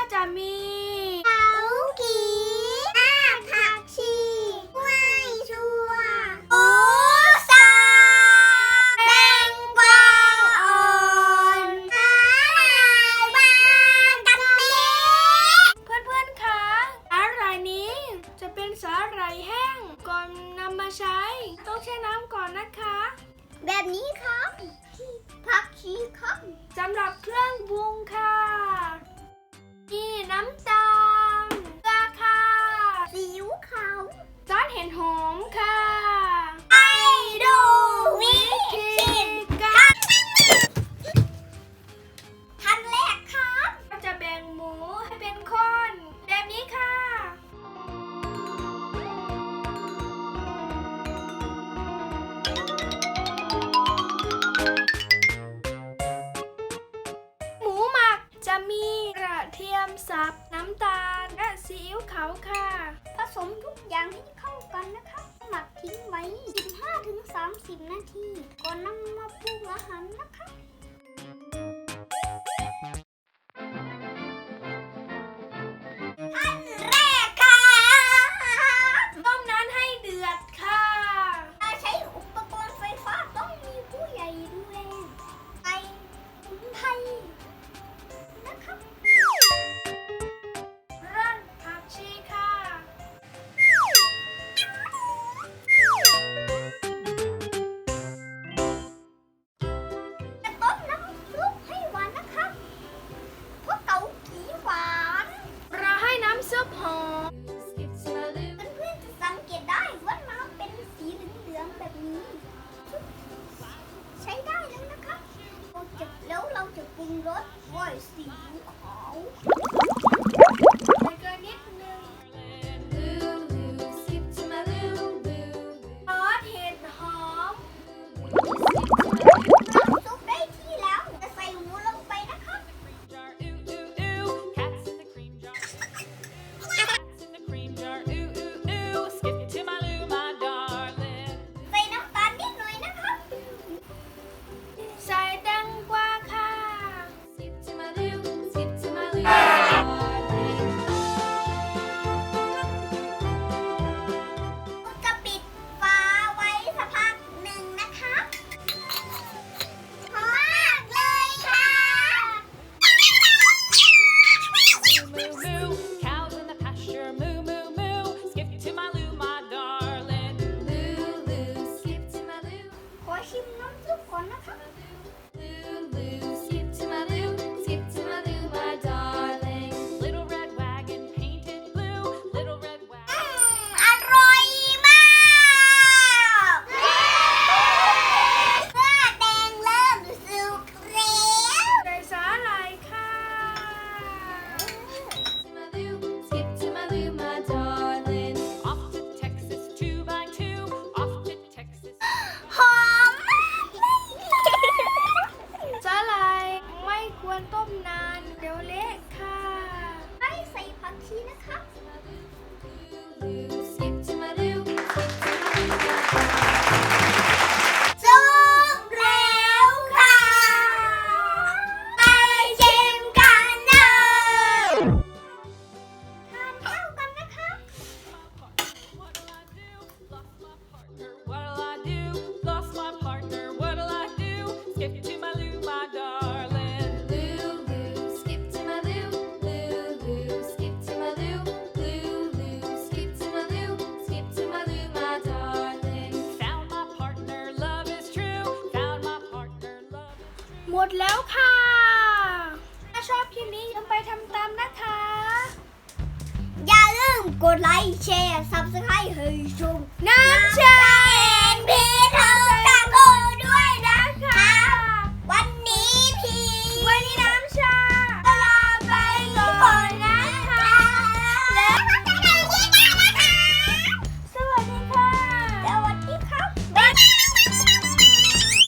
ก็จะมีเผาขีหน้าผักชีไม่ชัวหมูสับแตงกวาอ่อนหาลายบางกะปิเพื่อนๆคะสาหร่ายนี้จะเป็นสาหร่ายแห้งก่อนนำมาใช้ ต้องแช่น้ำก่อนนะคะ แบบนี้ครับผักชีครับสำหรับเครื่องปรุงค่ะ มีกระเทียมสับ น้ำตาล และซีอิ๊วขาวค่ะ ผสมทุกอย่างให้เข้ากันนะคะหมักทิ้งไว้ 15-30 นาที ก่อนนำมาปรุงอาหารนะคะ English voice the book অসীম নাম তো skip to my loo, my darling. Lou, Lou, skip to my Lou. Lou, Lou, skip to my Lou. Lou, Lou, skip to my Lou. Skip to my Lou, my darling. Found my partner, love is true. Found my partner, love is true. หมดแล้วค่ะ ถ้าชอบคลิปนี้อย่าลืมไปทำตามนะคะ อย่าลืมกดไลค์แชร์ subscribe ให้ชมนะ